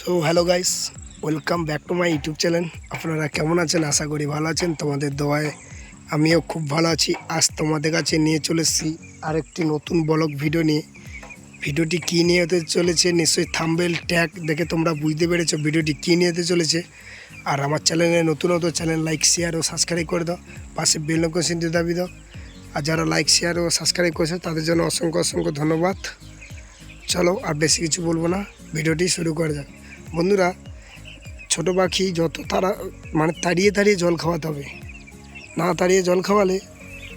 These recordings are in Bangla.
So hello guys welcome back to my YouTube channel আপনারা কেমন আছেন? আশা করি ভালো আছেন। তোমাদের দোয়ায় আমিও খুব ভালো আছি। আজ তোমাদের কাছে নিয়ে চলে এসেছি আরেকটি নতুন ব্লগ ভিডিও নিয়ে। ভিডিওটি কী নিয়ে হতে চলেছে? নিশ্চয়ই থাম্বেল ট্যাগ দেখে তোমরা বুঝতে পেরেছ ভিডিওটি কী নিয়ে হতে চলেছে। আর আমার চ্যানেলে নতুন নতুন চ্যানেল লাইক শেয়ার ও সাবস্ক্রাইব করে দাও। পাশে বেল নোটিফিকেশনটি দাবি দাও। আর যারা লাইক শেয়ার ও সাবস্ক্রাইব করেছে, তাদের জন্য অসংখ্য অসংখ্য ধন্যবাদ। চলো আর বেশি কিছু বলব না। ভিডিওটি শুরু করা যাক। বন্ধুরা, ছোট পাখি যত তারা মানে তাড়িয়ে তাড়িয়ে জল খাওয়াতে হবে। না তাড়িয়ে জল খাওয়ালে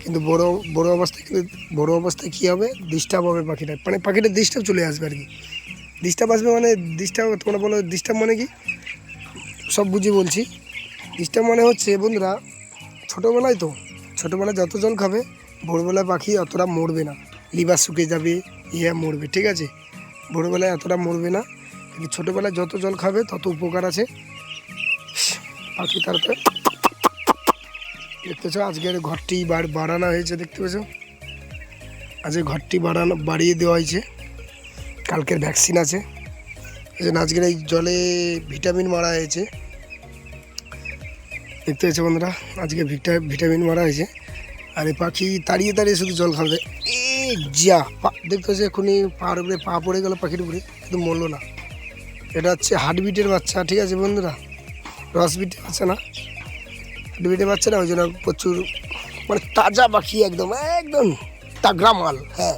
কিন্তু বড় বড় অবস্থায় কিন্তু, বড় অবস্থায় কী হবে? ডিস্টার্ব হবে পাখিটা। মানে পাখিটা ডিস্টার্ব চলে আসবে আর কি। ডিস্টার্ব আসবে মানে ডিস্টার্ব তোমরা বলো ডিস্টার্ব মানে কি? সব বুঝি বলছি। ডিস্টার্ব মানে হচ্ছে, বন্ধুরা, ছোটোবেলায় তো, ছোটোবেলায় যত জল খাবে, ভোরবেলায় পাখি অতটা মরবে না। লিভার শুকিয়ে যাবে ইয়ে মরবে, ঠিক আছে? ভোরবেলায় অতটা মরবে না। ছোটোবেলায় যত জল খাবে, তত উপকার আছে। পাখি তাড়াতাড়ি দেখতেছো আজকের ঘরটি বাড়- বাড়ানো হয়েছে, দেখতে পেছো আজকে ঘরটি বাড়ানো বাড়িয়ে দেওয়া হয়েছে। কালকের ভ্যাকসিন আছে। এই আজকের এই জলে ভিটামিন মারা হয়েছে। দেখতে পেয়েছ বন্ধুরা, আজকে ভিটা ভিটামিন মারা হয়েছে। আর এই পাখি তাড়িয়ে তাড়িয়ে শুধু জল খাবে। এ যা দেখতে হচ্ছে এখনই পার উপরে পা পড়ে গেল পাখির উপরে, কিন্তু মরলো না। এটা হচ্ছে হার্টবিটের বাচ্চা, ঠিক আছে বন্ধুরা? রসবিটের বাচ্চা না? হার্টবিটের বাচ্চা না, ওই জন্য প্রচুর মানে তাজা পাখি একদম একদম তাগড়া মাল হ্যাঁ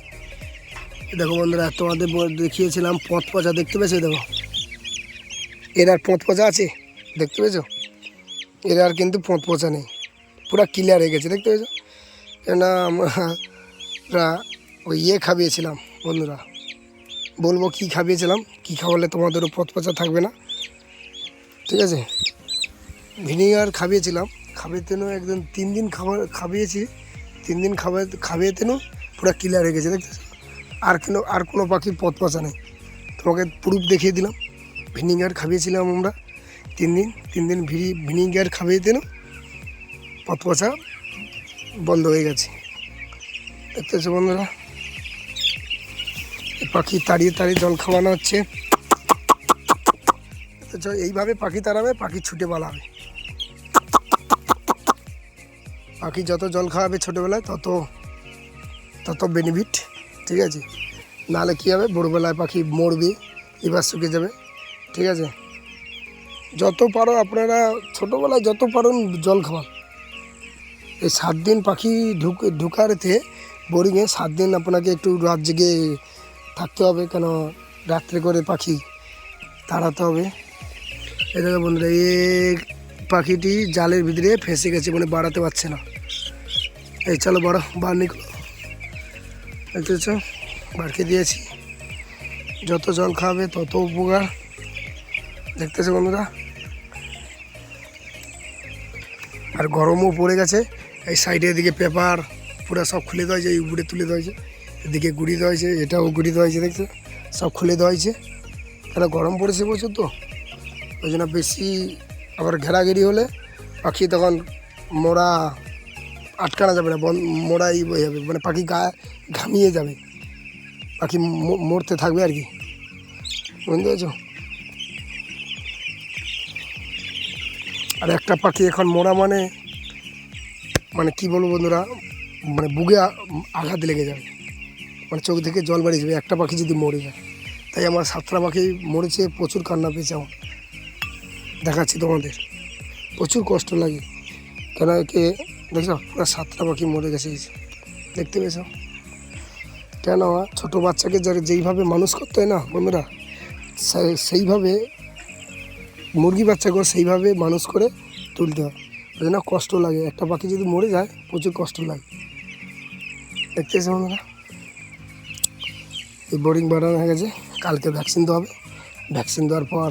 দেখো বন্ধুরা, তোমাদের দেখিয়েছিলাম পথ পচা, দেখতে পেয়েছ দেখো? এর আর পথ পচা আছে? দেখতে পেয়েছ? এর আর কিন্তু পথ পচা নেই। পুরো ক্লিয়ার হয়ে গেছে, দেখতে পেয়েছ? কেননা আমরা ওই ইয়ে খাবিয়েছিলাম, বন্ধুরা। বলব কি খাবিয়েছিলাম কি খাওয়ালে তোমাদেরও পথ পচা থাকবে না? ঠিক আছে? ভিনিগার খাবিয়েছিলাম খাবিয়ে তেনও একদম তিন দিন খাবার খাবিয়েছি তিন দিন খাবার খাবিয়ে তেনও পুরো ক্লিয়ার হয়ে গেছে, দেখতেছো? আর কোনো আর কোনো পাখির পথ পচা নেই। তোমাকে প্রুফ দেখিয়ে দিলাম। ভিনিগার খাবিয়েছিলাম আমরা তিন দিন। তিন দিন ভিনি ভিনিগার খাবিয়ে তেনও পথ পচা বন্ধ হয়ে গেছে। দেখতেছো বন্ধুরা? পাখি তাড়িয়ে তাড়িয়ে জল খাওয়ানো হচ্ছে। এইভাবে পাখি তাড়াবে, পাখি ছুটে পালাবে। পাখি যত জল খাওয়াবে ছোটোবেলায়, তত তত বেনিফিট ঠিক আছে? নাহলে কী হবে? ভোরবেলায় পাখি মরবে, এবার শুকে যাবে, ঠিক আছে? যত পারো আপনারা ছোটোবেলায় যত পারুন জল খাওয়ান। এই সাত দিন পাখি ঢুক ঢুকারেতে বোরিংয়ে সাত দিন আপনাকে একটু রাত জেগে থাকতে হবে কেন? রাত্রে করে পাখি তাড়াতে হবে। দেখো বন্ধুরা, এই পাখিটি জালের ভিতরে ফেঁসে গেছে মানে বাড়াতে পারছে না। এই চলো বড় নিকলো দেখতেছ বাড়কে দিয়েছি। যত জল খাবে তত উপকার। দেখতেছো বন্ধুরা? আর গরমও পড়ে গেছে। এই সাইডের দিকে পেপার পুরো সব খুলে দেওয়া যায় উপরে তুলে দেওয়া হয়েছে। এদিকে গুড়ি দেওয়া হয়েছে, এটাও গুড়ি দেওয়া হয়েছে, দেখছ? সব খুলে দেওয়া হয়েছে। কেন গরম পড়েছে প্রচুর তো। ওই জন্য বেশি আবার ঘেরাঘেরি হলে পাখি তখন মোড়া আটকানো যাবে না, বন, মোড়াই বয়ে যাবে মানে পাখি গা, ঘামিয়ে যাবে। পাখি মরতে থাকবে আর কি। বুঝতে পেরেছ? আর একটা পাখি এখন মরা মানে মানে কি বলব বন্ধুরা মানে বুকে আঘাত লেগে যাবে। মানে চোখ থেকে জল বেরিয়ে যাবে, একটা পাখি যদি মরে যায়। তাই আমার সাতটা পাখি মরেছে, প্রচুর কান্না পেয়েছে আমার। দেখাচ্ছি তোমাদের। প্রচুর কষ্ট লাগে। কেন কে, দেখছ? পুরো সাতটা পাখি মরে গেছে দেখতে পেয়েছ? কেন? ছোটো বাচ্চাকে যারা যেইভাবে মানুষ করতে হয় না, বন্ধুরা সেইভাবে মুরগি বাচ্চাকেও সেইভাবে মানুষ করে তুলতে হয়। ওই জন্য কষ্ট লাগে। একটা পাখি যদি মরে যায়, প্রচুর কষ্ট লাগে। দেখতে এসে বন্ধুরা? এই বোরিং বাড়ানো হয়ে গেছে। কালকে ভ্যাকসিন দেওয়া হবে। ভ্যাকসিন দেওয়ার পর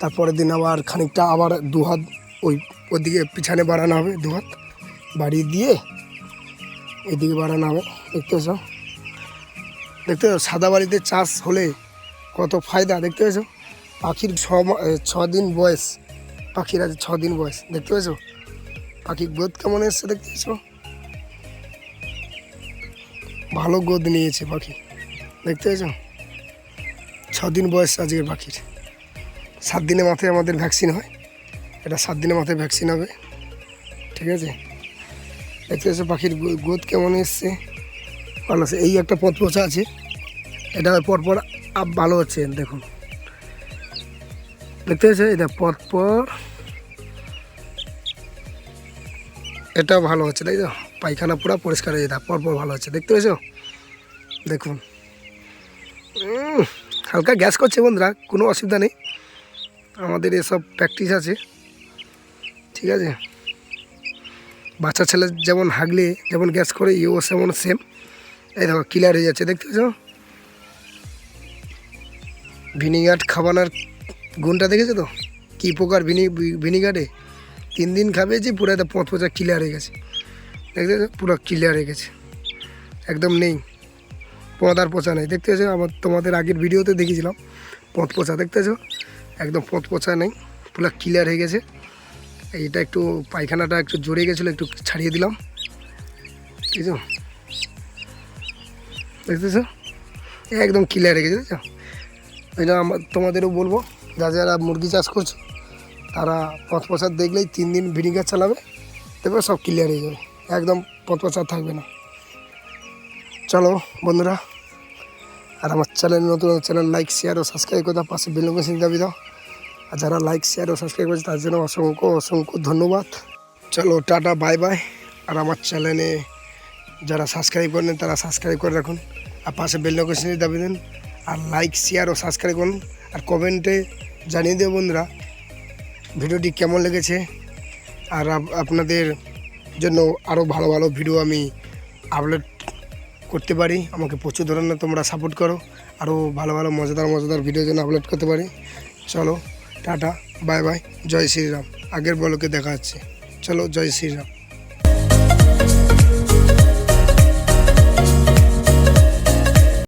তারপরের দিন আবার খানিকটা আবার দু হাত ওই ওদিকে পিছনে বাড়ানো হবে দু হাত বাড়িয়ে দিয়ে এদিকে বাড়ানো হবে। দেখতে পেয়েছ? দেখতে পেয়েছ? সাদা বাড়িতে চাষ হলে কত ফায়দা, দেখতে পেয়েছ? পাখির ছ ছ দিন বয়স। পাখির আছে ছ দিন বয়স, দেখতে পেয়েছ? পাখির গোদ কেমন এসছে, দেখতে পেয়েছ? ভালো গোদ নিয়েছে পাখি। দেখতে পেয়েছ? দিন বয়স আজকে পাখির। সাত দিনের মাথায় আমাদের ভ্যাকসিন হয়। এটা সাত দিনের মাথায় ভ্যাকসিন হবে। ঠিক আছে? দেখতে পাচ্ছ পাখির গো- গোদ কেমন এসছে? ভালো আছে। এই একটা পথ পচা আছে। এটা পরপর আপ ভালো হচ্ছে, দেখুন। দেখতে পাচ্ছ এটা পরপর এটা ভালো হচ্ছে, তাই তো? পায়খানা পুরো পরিষ্কার হয়ে যেটা পরপর ভালো হচ্ছে। দেখতে পেয়েছ? দেখুন। হালকা গ্যাস করছে বন্ধুরা, কোনো অসুবিধা নেই। আমাদের এসব প্র্যাকটিস আছে। ঠিক আছে? বাচ্চা ছেলে যেমন হাগলে, যেমন গ্যাস করে, ইও সেমন সেম এই দেখো ক্লিয়ার হয়ে যাচ্ছে, দেখতে পেয়েছ? ভিনিগার খাবানার গুণটা দেখেছ তো? কী প্রকার ভিনি, ভিনিগারে? তিন দিন খাবে যে পুরো একটা পথ পচা ক্লিয়ার হয়ে গেছে। দেখতে পুরো ক্লিয়ার হয়ে গেছে। একদম নেই। পদার পচা নেই। দেখতে পেয়েছ আমার তোমাদের আগের ভিডিওতে দেখেছিলাম পথ পচা, দেখতে পেয়েছ একদম পথ পচা নেই, পুরো ক্লিয়ার হয়ে গেছে। এইটা একটু পায়খানাটা একটু জড়ে গেছিল, একটু ছাড়িয়ে দিলাম। বুঝছ দেখতেছো একদম ক্লিয়ার হয়ে গেছে, দেখছ? ওই জন্য আমার, তোমাদেরও বলব, যা যারা মুরগি চাষ করছ, তারা পথ পচার দেখলেই তিন দিন ভিনিগার চালাবে দেখবে সব ক্লিয়ার হয়ে যাবে। একদম পথ পচার থাকবে না। চলো বন্ধুরা, আর আমার চ্যানেল নতুন চ্যানেল লাইক শেয়ার ও সাবস্ক্রাইব করে দাও, পাশে বেল নোটিফিকেশন দাবি দাও। আর যারা লাইক শেয়ার ও সাবস্ক্রাইব করেছে তার জন্য অসংখ্য অসংখ্য ধন্যবাদ। চলো, টাটা বাই বাই আর আমার চ্যানেলে যারা সাবস্ক্রাইব করেন তারা সাবস্ক্রাইব করে রাখুন। আর পাশে বেল নোটিফিকেশন দাবি দেন। আর লাইক শেয়ার ও সাবস্ক্রাইব করুন। আর কমেন্টে জানিয়ে দেবো বন্ধুরা, ভিডিওটি কেমন লেগেছে। আর আপনাদের জন্য আরও ভালো ভালো ভিডিও আমি আপলোড করতে পারি। আমাকে প্রচুর ধরনের তোমরা সাপোর্ট করো। আরও ভালো ভালো মজাদার মজাদার ভিডিও যেন আপলোড করতে পারি। চলো, টাটা বাই বাই জয় শ্রীরাম। আগের বলকে দেখা যাচ্ছে চলো, জয় শ্রীরাম।